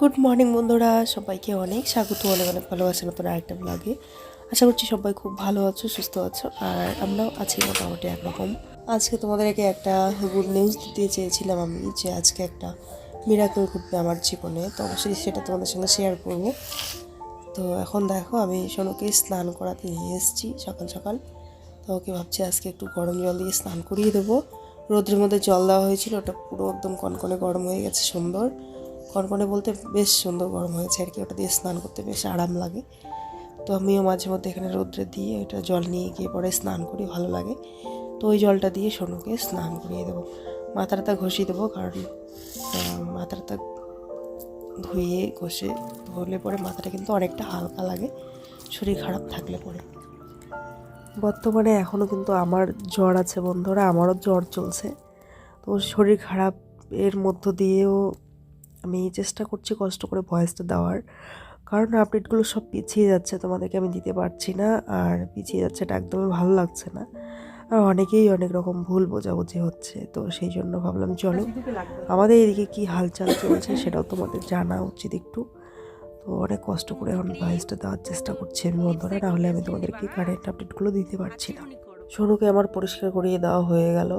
Good morning বন্ধুরা। সবাইকে অনেক স্বাগত, অনেক অনেক ভালোবাসা নতুন আরেকটা ব্লগে আশা করছি সবাই খুব ভালো আছো, সুস্থ আছো, আর আমরাও আছি মোটামুটি একরকম। আজকে তোমাদেরকে একটা গুড নিউজ দিতে চেয়েছিলাম আমি, যে আজকে একটা মিরাকল ঘটবে আমার জীবনে। তো অবশ্যই সেটা তোমাদের সঙ্গে শেয়ার করব। তো এখন দেখো, আমি সোনুকে স্নান করাতে নিয়ে এসেছি সকাল সকাল। তো ওকে ভাবছি আজকে একটু গরম জল দিয়ে স্নান করিয়ে দেবো। রোদ্রের মধ্যে জল দেওয়া হয়েছিল, ওটা পুরো একদম কনকনে গরম হয়ে গেছে সুন্দর। কনকনে বলতে বেশ সুন্দর গরম হয়েছে আর কি। ওটা দিয়ে স্নান করতে বেশ আরাম লাগে। তো আমিও মাঝে মধ্যে এখানে রোদ্রে দিয়ে ওটা জল নিয়ে গিয়ে পরে স্নান করি, ভালো লাগে। তো ওই জলটা দিয়ে সোনুকে স্নান করিয়ে দেবো। মাথাটা ঘষিয়ে দেবো কারণ মাথাটা ধুয়ে, ঘষে ধুলে পরে মাথাটা কিন্তু অনেকটা হালকা লাগে। শরীর খারাপ থাকলে পরে। বর্তমানে এখনও কিন্তু আমার জ্বর আছে বন্ধুরা, আমারও জ্বর চলছে। তো শরীর খারাপ এর মধ্য দিয়েও আমি চেষ্টা করছি কষ্ট করে ভয়েসটা দেওয়ার। কারণ আপডেটগুলো সব পিছিয়ে যাচ্ছে তোমাদেরকে আমি দিতে পারছি না। আর পিছিয়ে যাচ্ছে এটা একদমই ভালো লাগছে না। আর অনেকেই অনেক রকম ভুল বোঝাবুঝি হচ্ছে তো সেই জন্য ভাবলাম চলো আমাদের এদিকে কী হালচাল চলছে সেটাও তোমাদের জানা উচিত একটু। তো অনেক কষ্ট করে এখন ভয়েসটা দেওয়ার চেষ্টা করছি আমি বন্ধুরা নাহলে আমি তোমাদেরকে কারেন্ট আপডেটগুলো দিতে পারছি না। সোনুকে আমার পরিষ্কার করিয়ে দেওয়া হয়ে গেল।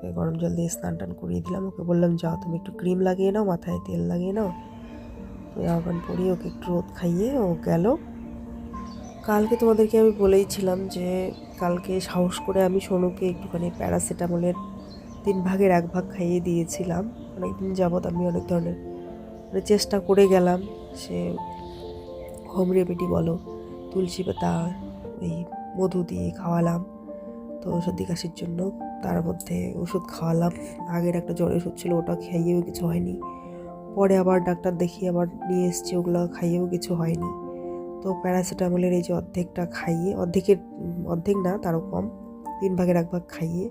ওকে গরম জল দিয়ে স্নান টান করিয়ে দিলাম। ওকে বললাম, যাও তুমি একটু ক্রিম লাগিয়ে নাও, মাথায় তেল লাগিয়ে নাও। জামা পরিয়ে ওকে একটু রোদ খাইয়ে ও গেল। কালকে তোমাদেরকে আমি বলেইছিলাম যে, কালকে সাহস করে আমি সোনুকে একটুখানি প্যারাসিটামলের তিন ভাগের এক ভাগ খাইয়ে দিয়েছিলাম। অনেক অনেকদিন যাবৎ আমি অনেক ধরনের মানে চেষ্টা করে গেলাম। সে হোম রেমেডি বলো, তুলসী পাতা ওই মধু দিয়ে খাওয়ালাম। তো সর্দি কাশির জন্য তার মধ্যে ওষুধ খাওয়ালাম। আগের একটা জ্বরের ওষুধ ছিল, ওটা খাইয়েও কিছু হয়নি। পরে আবার ডাক্তার দেখিয়ে আবার নিয়ে এসছি, ওগুলো খাইয়েও কিছু হয়নি। তো প্যারাসিটামলের এই যে অর্ধেকটা খাইয়ে, অর্ধেকের, অর্ধেক না, তারও কম, তিন ভাগের এক ভাগ খাইয়ে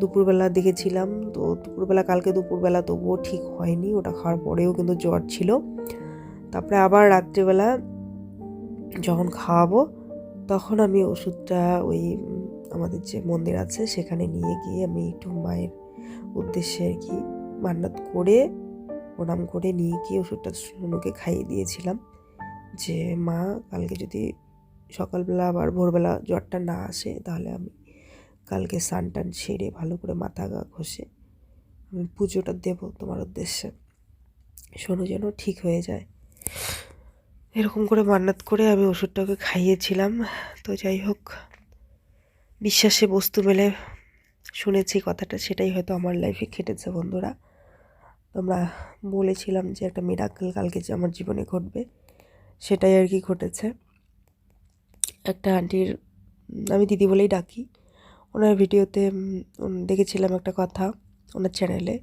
দুপুরবেলা দেখেছিলাম। তো দুপুরবেলা, কালকে দুপুরবেলা তবুও ঠিক হয়নি, ওটা খাওয়ার পরেও কিন্তু জ্বর ছিল। তারপরে আবার রাত্রিবেলা যখন খাওয়াবো, তখন আমি ওষুধটা ওই আমাদের যে মন্দির আছে, সেখানে নিয়ে গিয়ে আমি একটু মায়ের উদ্দেশ্যে আর কি মান্নাত করে, প্রণাম করে নিয়ে গিয়ে ওষুধটা সোনুকে খাইয়ে দিয়েছিলাম যে, মা, কালকে যদি সকালবেলা আবার ভোরবেলা জ্বরটা না আসে, তাহলে আমি কালকে স্নান টান সেরে ভালো করে মাথা গা ঘষে আমি পুজোটা দেব তোমার উদ্দেশ্যে। শোনো যেন ঠিক হয়ে যায়। এরকম করে মান্নাত করে আমি ওষুধটাকে খাইয়েছিলাম। তো যাই হোক বিশ্বাসে বস্তু মেলে শুনেছি কথাটা, সেটাই হয়তো আমার লাইফে খেটেছে বন্ধুরা। তোমরা বলেছিলাম যে একটা মিরাকেল কালকে যে আমার জীবনে ঘটবে, সেটাই আর কি ঘটেছে। একটা আন্টির আমি দিদি বলেই ডাকি, ওনার ভিডিওতে দেখেছিলাম একটা কথা ওনার চ্যানেলে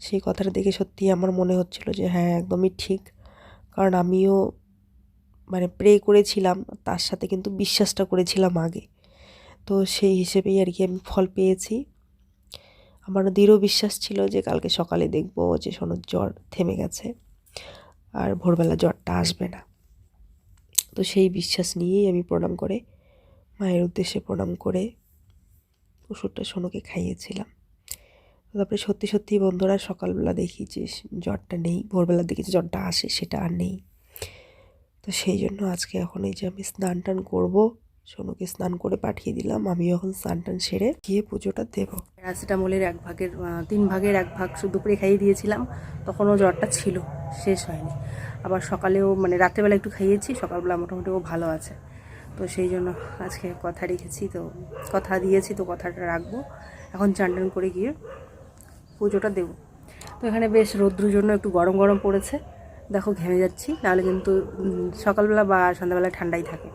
সেই কথাটা দেখে সত্যি আমার মনে হচ্ছিল যে হ্যাঁ একদমই ঠিক। কারণ আমিও মানে প্রে করেছিলাম, তার সাথে কিন্তু বিশ্বাসটা করেছিলাম আগে। তো সেই হিসেবেই আর কি আমি ফল পেয়েছি। আমার দৃঢ় বিশ্বাস ছিল যে কালকে সকালে দেখব যে সোনুর জ্বর থেমে গেছে আর ভোরবেলা জ্বরটা আসবে না। তো সেই বিশ্বাস নিয়েই আমি প্রণাম করে, মায়ের উদ্দেশ্যে প্রণাম করে ওষুধটা সোনুকে খাইয়েছিলাম। তারপরে সত্যি সত্যি বন্ধুরা, সকালবেলা দেখি যে জ্বরটা নেই, ভোরবেলা দেখি যে জ্বরটা আসে, সেটা আর নেই। তো সেই জন্য আজকে এখন এই যে আমি স্নান টান করব সোনুকে স্নান করে পাঠিয়ে দিলাম। আমি এখন স্নান টান সেরে গিয়ে পুজোটা দেবো। প্যারাসিটামলের এক ভাগের তিন ভাগের এক ভাগ দুপুরে খাইয়ে দিয়েছিলাম। তখনও জ্বরটা ছিল, শেষ হয়নি। আবার সকালেও মানে রাত্রেবেলা একটু খাইয়েছি, সকালবেলা মোটামুটি ও ভালো আছে। তো সেই জন্য আজকে কথা রেখেছি, তো কথা দিয়েছি, তো কথাটা রাখব। এখন চান করে গিয়ে পুজোটা দেবো। তো এখানে বেশ রৌদ্রুর জন্য একটু গরম গরম পড়েছে। দেখো ঘেমে যাচ্ছি, নাহলে কিন্তু সকালবেলা বা সন্ধ্যাবেলা ঠান্ডাই থাকে।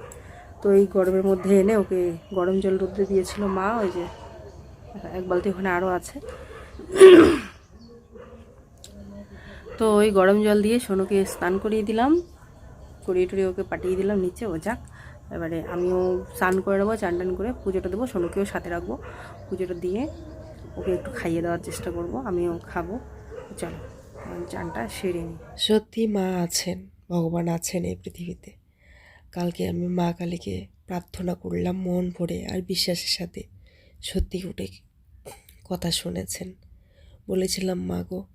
তো এই গরমের মধ্যে এনে ওকে গরম জল রোদ্রে দিয়েছিল মা, ওই যে এক বালতি ওখানে আরও আছে। তো ওই গরম জল দিয়ে সোনুকে স্নান করিয়ে দিলাম। করিয়ে টরিয়ে ওকে পাঠিয়ে দিলাম নিচে, ও যাক। এবারে আমিও স্নান করে নেব, চান টান করে পুজোটা দেবো, সোনুকেও সাথে রাখব। পুজোটা দিয়ে ওকে একটু খাইয়ে দেওয়ার চেষ্টা করব, আমিও খাব। চলো চানটা সেরে নিই। সত্যি মা আছেন, ভগবান আছেন এই পৃথিবীতে। কালকে আমি মা কালীকে প্রার্থনা করলাম মন ভরে আর বিশ্বাসের সাথে। সত্যি উঠে কথা শুনেছেন। বলেছিলাম, মা গো,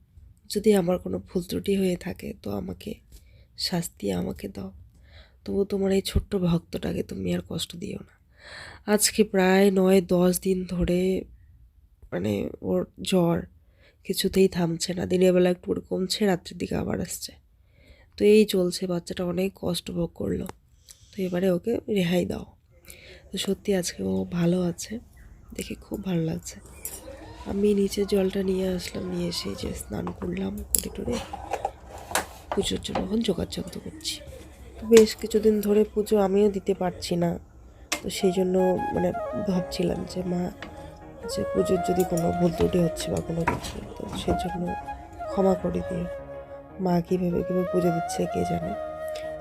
যদি আমার কোনো ভুল ত্রুটি হয়ে থাকে, তো আমাকে শাস্তি আমাকে দাও। তবু তোমার এই ছোট্ট ভক্তটাকে তুমি আর কষ্ট দিও না। আজকে প্রায় নয়, দশ দিন ধরে মানে ওর জ্বর কিছুতেই থামছে না। দিনের বেলা একটু কমছে রাত্রের দিকে আবার আসছে। তো এই চলছে, বাচ্চাটা অনেক কষ্ট ভোগ করল। তো এবারে ওকে রেহাই দাও। তো সত্যি আজকে ও ভালো আছে। দেখে খুব ভালো লাগছে। আমি নিচে জলটা নিয়ে আসলাম, নিয়ে এসে যে স্নান করলাম করে টরে পুজোর জন্য এখন যোগাযোগ করছি। বেশ কিছুদিন ধরে পুজো আমিও দিতে পারছি না। তো সেই জন্য মানে ভাবছিলাম যে, মা, যে পুজোর যদি কোনো ভুল ত্রুটি হচ্ছে বা কোনো কিছু, তো সেজন্য ক্ষমা করে দিও। মা কীভাবে কীভাবে পুজো দিচ্ছে কে জানে?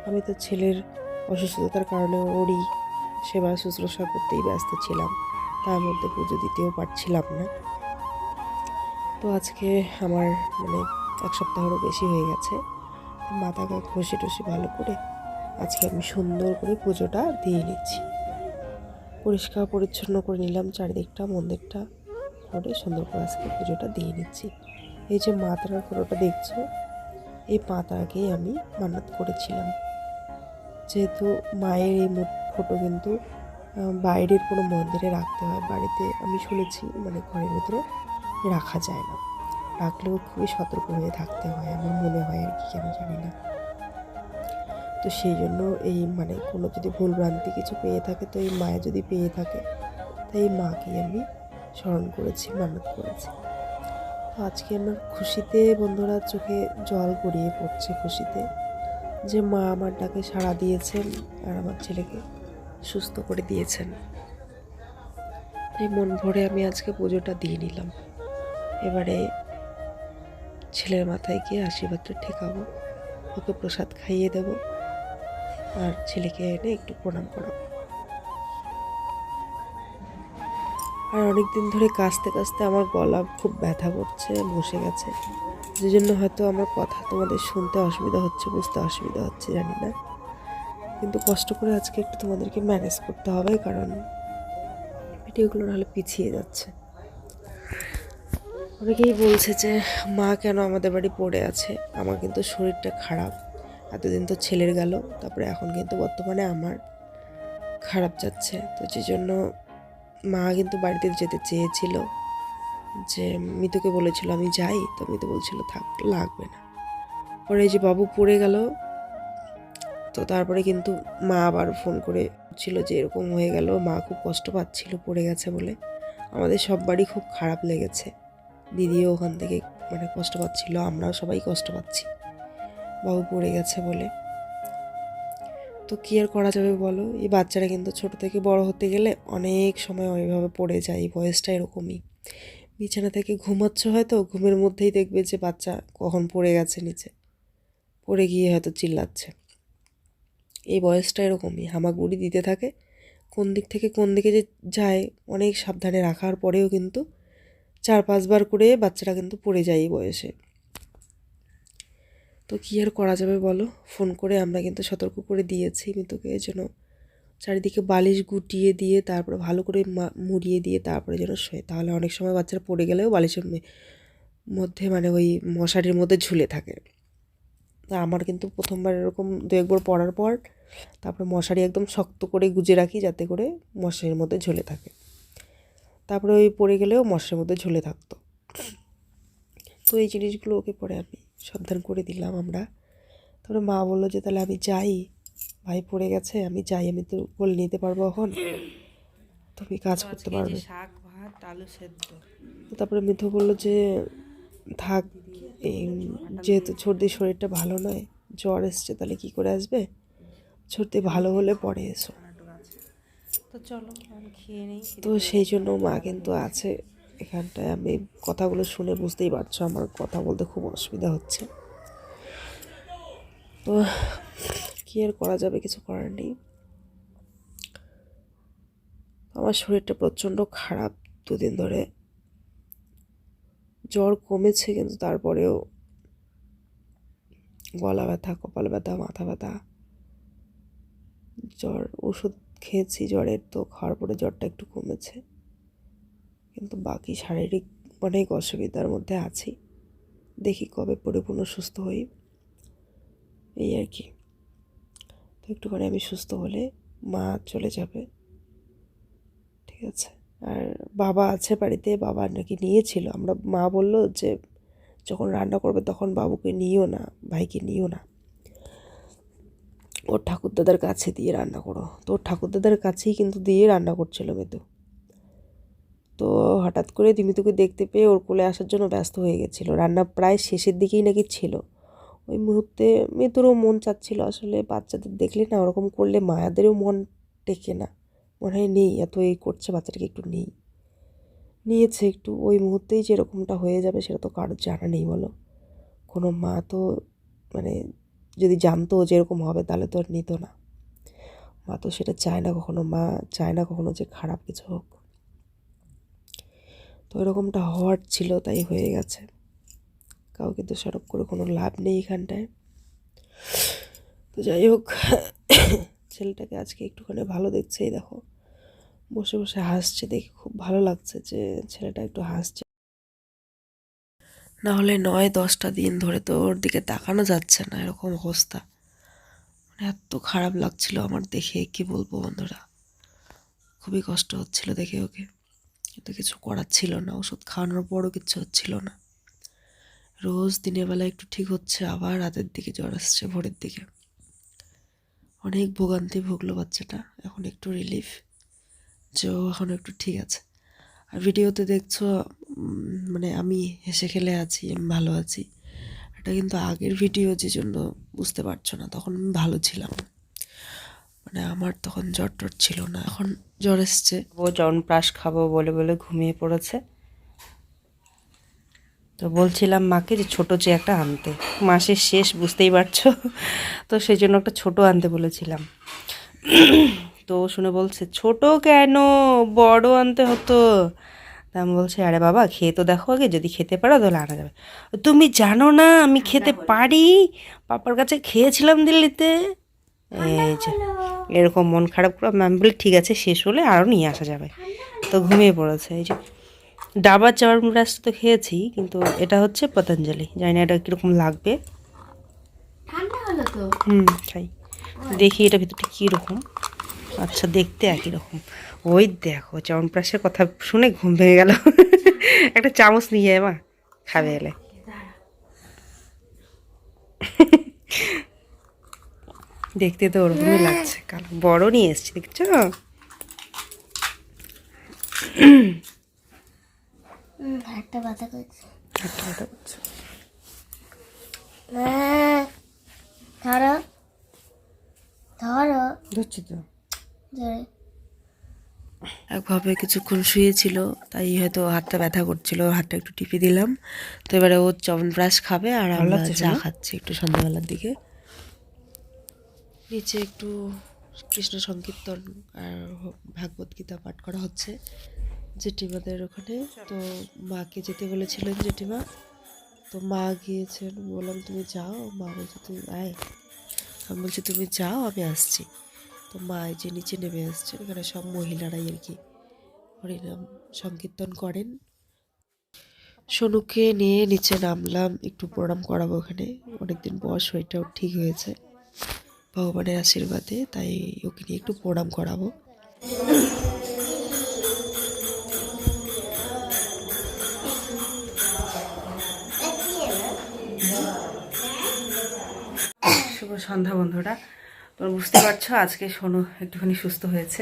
আমি তো ছেলের অসুস্থতার কারণে ওরই সেবা শুশ্রূষা করতেই ব্যস্ত ছিলাম। তার মধ্যে পুজো দিতেও পারছিলাম না। তো আজকে আমার মানে এক সপ্তাহেরও বেশি হয়ে গেছে। মাথাকে ঘষে টষে ভালো করে আজকে আমি সুন্দর করে পুজোটা দিয়ে নিচ্ছি। পরিষ্কার পরিচ্ছন্ন করে নিলাম চারিদিকটা, মন্দিরটা করে সুন্দর করে আজকে পুজোটা দিয়ে নিচ্ছি। এই যে মা তারার ফটোটা দেখছ, এই মা আমি মান্নাত করেছিলাম। যেহেতু মায়ের এই ফটো কিন্তু বাইরের কোনো মন্দিরে রাখতে হয়, বাড়িতে আমি শুনেছি মানে ঘরের ভিতরে রাখা যায় না। রাখলেও খুবই সতর্ক হয়ে থাকতে হয়, আমার মনে হয় আর কি, কেন জানি না। তো সেই জন্য এই মানে কোনো যদি ভুলভ্রান্তি কিছু পেয়ে থাকে, তো এই মায়ে যদি পেয়ে থাকে, তাই এই মাকেই আমি স্মরণ করেছি, মানত করেছি। তো আজকে আমার খুশিতে বন্ধুরা চোখে জল গড়িয়ে পড়ছে, খুশিতে। যে মা আমার ডাকে সাড়া দিয়েছেন আর আমার ছেলেকে সুস্থ করে দিয়েছেন। তাই মন ভরে আমি আজকে পুজোটা দিয়ে নিলাম। এবারে ছেলের মাথায় গিয়ে আশীর্বাদটা ঠেকাবো, ওকে প্রসাদ খাইয়ে দেব আর ছেলেকে এনে একটু প্রণাম করাবো। আর অনেক দিন ধরে কাশতে কাশতে আমার গলা খুব ব্যথা করছে, বসে গেছে। যে জন্য হয়তো আমার কথা তোমাদের শুনতে অসুবিধা হচ্ছে, বুঝতে অসুবিধা হচ্ছে, জানি না। কিন্তু কষ্ট করে আজকে একটু তোমাদেরকে ম্যানেজ করতে হবে, কারণ ভিডিওগুলো নাহলে পিছিয়ে যাচ্ছে। অনেকেই বলছে যে, মা কেন আমাদের বাড়ি পড়ে আছে? আমার কিন্তু শরীরটা খারাপ। এতদিন তো ছেলের গেল, তারপরে এখন কিন্তু বর্তমানে আমার খারাপ যাচ্ছে। তো যে জন্য মা কিন্তু বাড়িতে যেতে চেয়েছিল। যে মিতুকে বলেছিল, আমি যাই। তো মিতু বলছিল, থাক, লাগবে না। পরে যে বাবু পড়ে গেল, তো তারপরে কিন্তু মা আবার ফোন করে ছিল যে, এরকম হয়ে গেল, মা খুব কষ্ট পাচ্ছিল, পড়ে গেছে বলে। আমাদের সব বাড়ি খুব খারাপ লেগেছে। দিদিও ওখান থেকে মানে কষ্ট পাচ্ছিল, আমরাও সবাই কষ্ট পাচ্ছি। বাবু পড়ে গেছে বলে। তো কী আর করা যাবে বলো? এই বাচ্চারা কিন্তু ছোট থেকে বড় হতে গেলে অনেক সময় ওইভাবে পড়ে যায়, বয়সটা এরকমই। বিছানা থেকে ঘুমাচ্ছ হয়তো, ঘুমের মধ্যেই দেখবে যে বাচ্চা কখন পড়ে গেছে নিচে। পড়ে গিয়ে হয়তো চিল্লাচ্ছে। এই বয়সটা এরকমই হামাগুড়ি দিতে থাকে। কোন দিক থেকে কোন দিকে যে যায়, অনেক সাবধানে রাখার পরেও কিন্তু চার পাঁচবার করে বাচ্চারা কিন্তু পড়ে যায় এই বয়সে। তো কী আর করা যাবে বলো? ফোন করে আমরা কিন্তু সতর্ক করে দিয়েছি মিতুকে যেন চারিদিকে বালিশ গুটিয়ে দিয়ে তারপরে ভালো করে মুড়িয়ে দিয়ে তারপরে যেন শোয়। তাহলে অনেক সময় বাচ্চারা পড়ে গেলেও বালিশের মধ্যে মানে ওই মশারির মধ্যে ঝুলে থাকে। তা আমার কিন্তু প্রথমবার এরকম দু একবার পড়ার পর তারপরে মশারি একদম শক্ত করে গুজে রাখি যাতে করে মশারির মধ্যে ঝুলে থাকে। তারপরে ওই পড়ে গেলেও মশারির মধ্যে ঝুলে থাকতো। তো এই জিনিসগুলো ওকে পরে আমি সাবধান করে দিলাম আমরা। তারপরে মা বলল যে, তাহলে আমি যাই। ভাই পড়ে গেছে আমি যাই আমি তো বলে নিতে পারব এখন। তুমি কাজ করতে পারবে। শাক ভাত আলু সেদ্ধ। তারপরে মিথু বলল যে থাক এই যেহেতু সর্দির শরীরটা ভালো নয় জ্বর এসছে তাহলে কি করে আসবে? সর্দি ভালো হলে পরে এসো। তো চলো খেয়ে নেই তো সেই জন্য মা কিন্তু আছে এখানটায়। আমি কথাগুলো শুনে বুঝতেই পারছ আমার কথা বলতে খুব অসুবিধা হচ্ছে। তো কী আর করা যাবে, কিছু করার নেই। আমার শরীরটা প্রচণ্ড খারাপ দুদিন ধরে। জ্বর কমেছে কিন্তু তারপরেও গলা ব্যথা, কপাল ব্যথা, মাথা ব্যথা। জ্বর, ওষুধ খেয়েছি জ্বরের তো, খাওয়ার পরে জ্বরটা একটু কমেছে। কিন্তু বাকি শারীরিক অনেক অসুবিধার মধ্যে আছি। দেখি কবে পরিপূর্ণ সুস্থ হই। এই আর কি। তো একটুখানি আমি সুস্থ হলে মা চলে যাবে। ঠিক আছে? আর বাবা আছে বাড়িতে, বাবা নাকি নিয়েছিল। আমরা, মা বলল যে, যখন রান্না করবে তখন বাবুকে নিও না, ভাইকে নিও না। ওর ঠাকুরদাদার কাছে দিয়ে রান্না করো। তো ওর ঠাকুরদাদার কাছেই কিন্তু দিয়ে রান্না করছিল মেতু। তো হঠাৎ করে তুমি দিমিতুকে দেখতে পেয়ে ওর কোলে আসার জন্য ব্যস্ত হয়ে গেছিল। রান্না প্রায় শেষের দিকেই নাকি ছিল। ওই মুহূর্তে মেয়েদেরও মন চাচ্ছিল আসলে বাচ্চাদের দেখলে না ওরকম করলে মায়াদেরও মন টেকে না। মনে হয় নেই, এত এই করছে বাচ্চাটাকে একটু নেই। নিয়েছে একটু, ওই মুহূর্তেই যে এরকমটা হয়ে যাবে সেটা তো কারোর জানা নেই বলো। কোনো মা তো মানে যদি জানতো যে এরকম হবে তাহলে তো আর নিত না। মা তো সেটা চায় না কখনো, মা চায় না কখনো যে খারাপ কিছু হোক। তো এরকমটা হওয়ার ছিল, তাই হয়ে গেছে। কাউকে দোষারোপ করে কোনো লাভ নেই এখানটায়। তো যাই হোক, ছেলেটাকে আজকে একটুখানি ভালো দেখছে, এই দেখো। বসে বসে হাসছে, দেখে খুব ভালো লাগছে যে ছেলেটা একটু হাসছে। না হলে নয়, দশটা দিন ধরে তো ওর দিকে তাকানো যাচ্ছে না, এরকম অবস্থা। মানে এত খারাপ লাগছিল আমার দেখে, কি বলব বন্ধুরা? খুবই কষ্ট হচ্ছিল দেখে ওকে। কিন্তু কিছু করার ছিল না, ওষুধ খাওয়ানোর পরও কিছু হচ্ছিল না। রোজ দিনের বেলা একটু ঠিক হচ্ছে, আবার রাতের দিকে জ্বর আসছে ভোরের দিকে। অনেক ভোগান্তি ভুগলো বাচ্চাটা, এখন একটু রিলিফ যে এখন একটু ঠিক আছে। আর ভিডিওতে দেখছ মানে আমি হেসে খেলে আছি, আমি ভালো আছি। এটা কিন্তু আগের ভিডিও যে জন্য বুঝতে পারছ না, তখন আমি ভালো ছিলাম। মানে আমার তখন জ্বর টর ছিল না, এখন জ্বর এসছে। ও জন প্রাশ খাব বলে বলে ঘুমিয়ে পড়েছে। তো বলছিলাম মাকে যে ছোট চেয়ে একটা আনতে। মাসের শেষ বুঝতেই পারছ? তো সেই জন্য একটা ছোট আনতে বলেছিলাম। তো শুনে বলছে ছোট কেন? বড় আনতে হতো। তা আমি বলছি আরে বাবা খেয়ে তো দেখো আগে যদি খেতে পারো তাহলে আনা যাবে। তুমি জানো না আমি খেতে পারি? পাপার কাছে খেয়েছিলাম দিল্লিতে? এই যে এরকম মন খারাপ করে আমি বলি ঠিক আছে শেষ হলে আরও নিয়ে আসা যাবে। তো ঘুমিয়ে পড়েছে। এই যে ডাবার চাওয়ার রাস্তা তো খেয়েছি কিন্তু এটা হচ্ছে পতঞ্জলি। জানি না এটা কীরকম লাগবে। তো। হুম খাই দেখি এটা ভিতরটা কীরকম। আচ্ছা দেখতে একই রকম। ওই দেখো চ্যবনপ্রাশের কথা শুনে ঘুম ভেঙে গেল। একটা চামচ নিয়ে যায় মা খাবে এলে। দেখতে তো ওরকমই লাগছে। কালো বড় নিয়ে এসছি দেখছ? হাতটা ব্যথা করছে। হাতটা ব্যথা করছে। ধরো ধরো। ধরছি তো। একভাবে কিছুক্ষণ শুয়েছিল তাই হয়তো হাতটা ব্যথা করছিল হাতটা একটু টিপে দিলাম। তো এবারে ও চবনপ্রাশ খাবে আর আমরা চা খাচ্ছি একটু সন্ধ্যাবেলার দিকে। নিচে একটু কৃষ্ণ সংকীর্তন আর ভাগবত গীতা পাঠ করা হচ্ছে। জেঠিমাদের ওখানে। তো মাকে যেতে বলেছিলেন জেঠিমা। তো মা গিয়েছেন, বললাম, তুমি যাও? মা বলছে, তুমি আয়। আমি বলছি, তুমি যাও, আমি আসছি। তো মা যে নিচে নেমে আসছেন এখানে সব মহিলারাই আর কি। হরিনাম সংকীর্তন করেন। সোনুকে নিয়ে নিচে নামলাম, একটু প্রণাম করাবো ওখানে। অনেকদিন পর শরীরটাও ঠিক হয়েছে, ভগবানের আশীর্বাদে, তাই ওকে নিয়ে একটু প্রণাম করাবো। শুভ সন্ধ্যা বন্ধুরা। তোমরা বুঝতে পারছ, আজকে সোনু একটুখানি সুস্থ হয়েছে,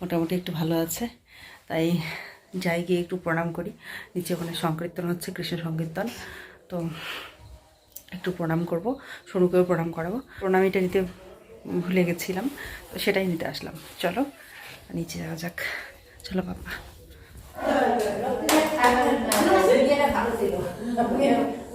মোটামুটি একটু ভালো আছে। তাই যাই গিয়ে একটু প্রণাম করি। নিচে ওখানে সংকীর্তন হচ্ছে, কৃষ্ণ সংকীর্তন। তো একটু প্রণাম করব, সোনুকেও প্রণাম করাবো। প্রণামীটা নিতে ভুলে গেছিলাম, তো সেটাই নিতে আসলাম। চলো, নিচে যাওয়া যাক। চলো বাবা।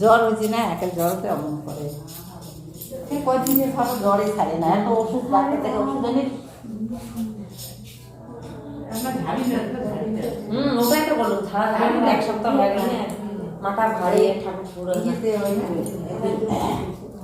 জ্বর হয়েছে না একটা জ্বরতে অমন করে। সে কয়দিন যে ভালো জ্বরে ছাড়ে না এত ওষুধ ডাক্তার থেকে ওষুধ এনে হুম ওটাই তো বলল ছাড়া এক সপ্তাহ গেল মাথা ভারী ঠাকুর। পুরো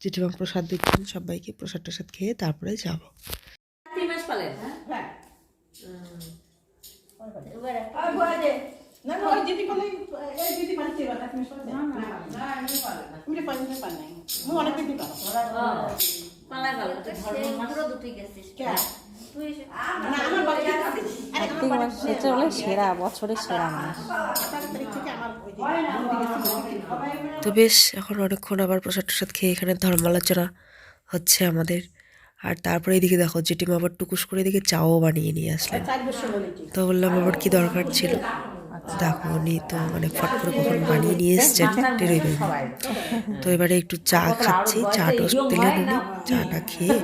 জেঠিমা প্রসাদ দিচ্ছেন সবাইকে প্রসাদ টসাদ খেয়ে তারপরে যাব। পালাই পালাই পুরো দুটোই গেছিস। তুই কার্তিক মাস সেরা বছরের সেরা মাস তো বেশ এখন অনেকক্ষণ আবার প্রসাদ টসাদ খেয়ে এখানে ধর্মালোচনা হচ্ছে আমাদের। আর তারপরে এদিকে দেখো জেঠিমা আবার টুকুস করে এদিকে চাও বানিয়ে নিয়ে আসলেন। তো বললাম আবার কি দরকার ছিল? দেখো, উনি তো মানে ফট করে কখন বানিয়ে নিয়ে এসছেন টেরোই তো এবারে একটু চা খাচ্ছি, চা টোস্ট দিলেন উনি, চাটা খেয়ে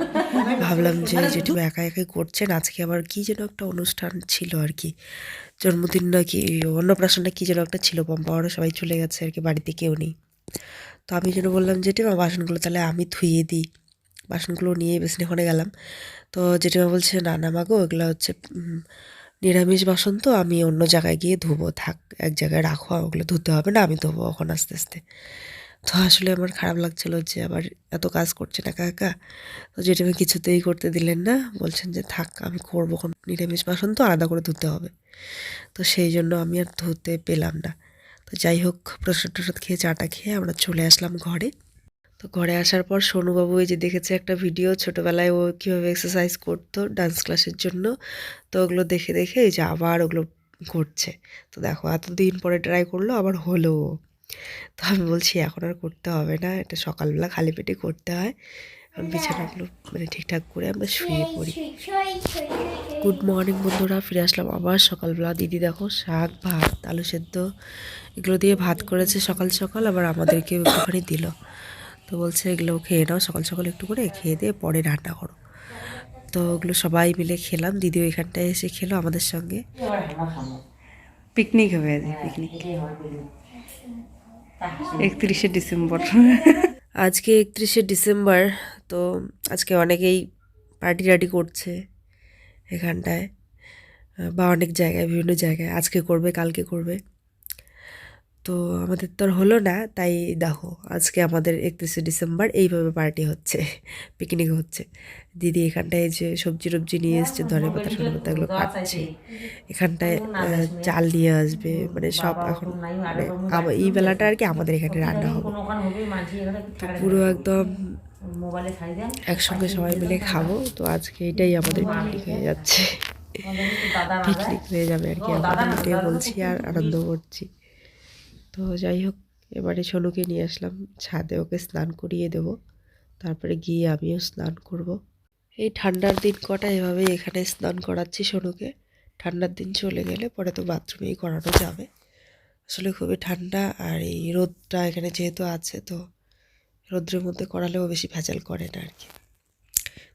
ভাবলাম যে জেঠিমা একা একাই করছেন, আজকে আবার কি যেন একটা অনুষ্ঠান ছিল আর কি। জন্মদিন নাকি অন্নপ্রাশন না কি যেন একটা ছিল পম্পাওয়ারও সবাই চলে গেছে আর কি, বাড়িতে কেউ নেই। তো আমি যেন বললাম, জেঠিমা, বাসনগুলো তাহলে আমি ধুয়ে দিই। বাসনগুলো নিয়ে বেসিনে গেলাম। তো জেঠিমা বলছে, না না মাগো এগুলো হচ্ছে নিরামিষ বাসন তো আমি অন্য জায়গায় গিয়ে ধুবো, থাক, এক জায়গায় রাখো ওগুলো ধুতে হবে না, আমি ধুবো এখন আস্তে আস্তে। তো আসলে আমার খারাপ লাগছিল যে আবার এত কাজ করছে না কাকা তো যেটা আমি কিছুতেই করতে দিলেন না, বলছেন যে থাক, আমি করব নিরামিষ বাসন তো আলাদা করে ধুতে হবে। তো সেই জন্য আমি আর ধুতে পেলাম না। তো যাই হোক প্রসাদ টসাদ খেয়ে, চাটা খেয়ে আমরা চলে আসলাম ঘরে। তো ঘরে আসার পর সোনুবাবু এই যে দেখেছে একটা ভিডিও ছোটোবেলায় ও কীভাবে এক্সারসাইজ করতো ডান্স ক্লাসের জন্য। তো ওগুলো দেখে দেখে এই যে আবার ওগুলো করছে। তো দেখো, এতদিন পরে ট্রাই করল, আবার হলো। তো আমি বলছি, এখন আর করতে হবে না, এটা সকালবেলা খালি পেটে করতে হয়। এখন বিছানাগুলো মানে ঠিকঠাক করে আমরা শুয়ে পড়ি। গুড মর্নিং বন্ধুরা, ফিরে আসলাম আবার সকালবেলা। দিদি দেখো, শাক, ভাত, আলু সেদ্ধ, এগুলো দিয়ে ভাত করেছে সকাল সকাল, আবার আমাদেরকে একটুখানি দিল। তো বলছে, এগুলো খেয়ে নাও, সকাল সকাল একটু করে খেয়ে দিয়ে পরে রান্না করো। তো ওগুলো সবাই মিলে খেলাম, দিদিও এখানটায় এসে খেলো আমাদের সঙ্গে। পিকনিক হবে পিকনিক। একত্রিশে ডিসেম্বর। আজকে একত্রিশে ডিসেম্বর, তো আজকে অনেকেই পার্টি টার্টি করছে এখানটায়, বা অনেক জায়গায়, বিভিন্ন জায়গায়। আজকে করবে, কালকে করবে। তো আমাদের তো আর হলো না তাই দেখো আজকে আমাদের একত্রিশে ডিসেম্বর এইভাবে পার্টি হচ্ছে পিকনিক হচ্ছে। দিদি এখানটায় যে সবজি টবজি নিয়ে এসছে ধরে পাতা সরে পাতা এগুলো কাটছে। এখানটায় চাল নিয়ে আসবে মানে সব এখন মানে এই বেলাটা আর কি আমাদের এখানে রান্না হবে। তো পুরো একদম একসঙ্গে সবাই মিলে খাব তো আজকে এটাই আমাদের পিকনিক হয়ে যাচ্ছে। পিকনিক হয়ে যাবে আর কি আমরা বলছি আর আনন্দ করছি। তো যাই হোক, এবারে সোনুকে নিয়ে আসলাম। ছাদে ওকে স্নান করিয়ে দেবো। তারপরে গিয়ে আমিও স্নান করব। এই ঠান্ডার দিন কটা এভাবে এখানে স্নান করাচ্ছি সোনুকে। ঠান্ডার দিন চলে গেলে পরে তো বাথরুমেই করানো যাবে। আসলে খুবই ঠান্ডা আর এই রোদটা এখানে যেহেতু আছে, তো রোদ্রের মধ্যে করালেও বেশি ভেজাল করে না আর কি।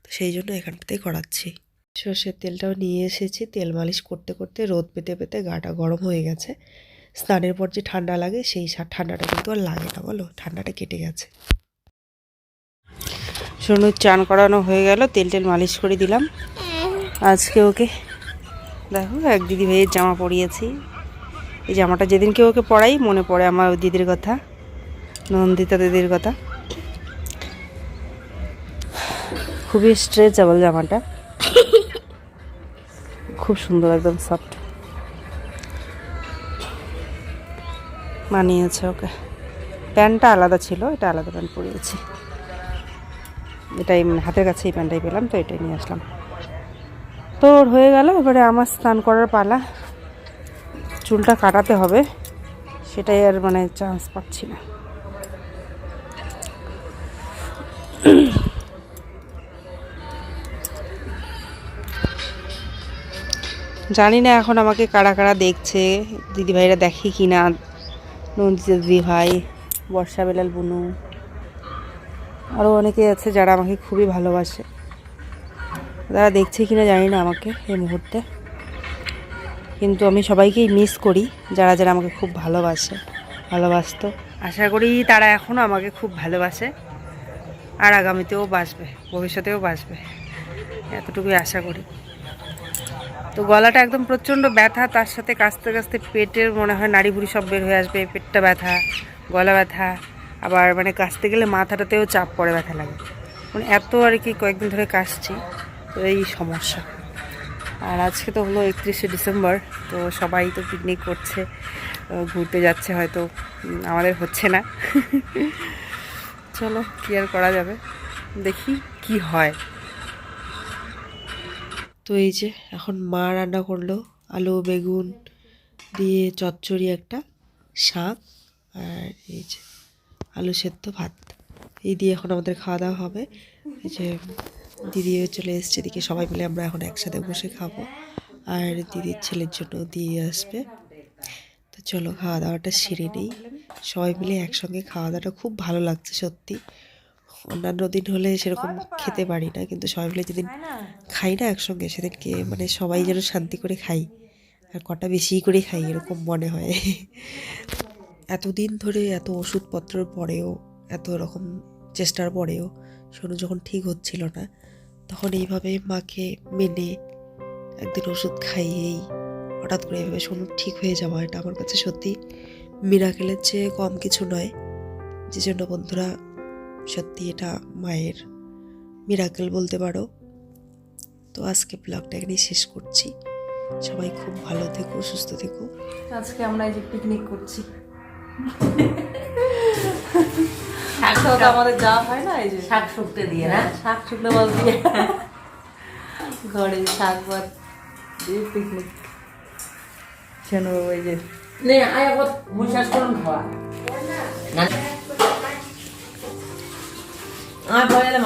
তো সেই জন্য এখানটাতেই করাচ্ছি। সর্ষের তেলটাও নিয়ে এসেছি। তেল মালিশ করতে করতে রোদ পেতে পেতে গাটা গরম হয়ে গেছে। স্নানের পর যে ঠান্ডা লাগে, সেই ঠান্ডাটা কিন্তু আর লাগে না বলো, ঠান্ডাটা কেটে গেছে। সোনুর চান করানো হয়ে গেল, তেল টেল মালিশ করে দিলাম। আজকে ওকে, দেখো, এক দিদি ভাইয়ের জামা পরিয়েছি। এই জামাটা যেদিনকে ওকে পরাই, মনে পড়ে আমার ওই দিদির কথা, নন্দিতা দিদির কথা। খুবই স্ট্রেচেবল জামাটা। খুব সুন্দর, একদম সফট মানিয়েছে ওকে। প্যান্টটা আলাদা ছিল, এটা আলাদা প্যান্ট পরিয়েছি। এটাই মানে হাতের কাছে এই প্যান্টটাই পেলাম, তো এটাই নিয়ে আসলাম। তো ওর হয়ে গেল, এবারে আমার স্নান করার পালা। চুলটা কাটাতে হবে, সেটাই আর মানে চান্স পাচ্ছি না। জানি না এখন আমাকে কারা কারা দেখছে, দিদিভাইরা দেখে কি না নন্দিতা দিদিভাই বর্ষা বেলাল বুনু আরও অনেকে আছে যারা আমাকে খুবই ভালোবাসে। তারা দেখছে কিনা জানি না আমাকে এই মুহূর্তে। কিন্তু আমি সবাইকেই মিস করি, যারা যারা আমাকে খুব ভালোবাসে, ভালোবাসতো। আশা করি তারা এখনও আমাকে খুব ভালোবাসে, আর আগামীতেও বাসবে, ভবিষ্যতেও বাসবে, এতটুকুই আশা করি। তো গলাটা একদম প্রচণ্ড ব্যথা, তার সাথে কাস্তে কাস্তে পেটের মনে হয় নাড়ি ভুড়ি সব বের হয়ে আসবে, পেটটা ব্যথা, গলা ব্যথা, আবার মানে কাশতে গেলে মাথাটাতেও চাপ পড়ে, ব্যথা লাগে। মানে এত আর কি কয়েকদিন ধরে কাশছি, তো এই সমস্যা। আর আজকে তো হলো একত্রিশে ডিসেম্বর, তো সবাই তো পিকনিক করছে ঘুরতে যাচ্ছে হয়তো আমাদের হচ্ছে না। চলো, কি আর করা যাবে? দেখি কি হয়। তো এই যে এখন মা রান্না করল, আলু, বেগুন দিয়ে চচ্চড়ি একটা, শাক আর এই যে আলু সেদ্ধ ভাত। এই দিয়ে এখন আমাদের খাওয়া দাওয়া হবে। এই যে দিদিও চলে এসছে, এদিকে সবাই মিলে আমরা এখন একসাথে বসে খাব আর দিদির ছেলের জন্য দিয়ে আসবে। তো চলো খাওয়া দাওয়াটা সেরে নেই। সবাই মিলে একসঙ্গে খাওয়া দাওয়াটা খুব ভালো লাগছে সত্যি। অন্যান্য দিন হলে সেরকম খেতে পারি না কিন্তু সবাই মিলে যেদিন খাই না একসঙ্গে সেদিনকে মানে সবাই যেন শান্তি করে খাই আর কটা বেশি করে খাই এরকম মনে হয়। এতদিন ধরে এত ওষুধপত্রের পরেও এত রকম চেষ্টার পরেও শোনো যখন ঠিক হচ্ছিল না তখন এইভাবে মাকে মেনে একদিন ওষুধ খাইয়েই হঠাৎ করে এইভাবে শোনো ঠিক হয়ে যাওয়া এটা আমার কাছে সত্যি মিরাকেলের চেয়ে কম কিছু নয়। যে জন্য বন্ধুরা সত্যি এটা মায়ের মিরাকেল বলতে পারো। তো আজকে ব্লগটা এখানেই শেষ করছি। সবাই খুব ভালো থেকো সুস্থ থেকো। আজকে আমরা এই যে পিকনিক করছি। শাক তো আমাদের যাওয়া হয় না এই যে শাক শুকতে দিয়ে না শাক শুকনো মাছ দিয়ে। ঘরে শাক ভাত দিয়ে পিকনিক যেন ওই যে নে আয় আবার মুশাস করুন খাওয়া। না আর পরে এলাম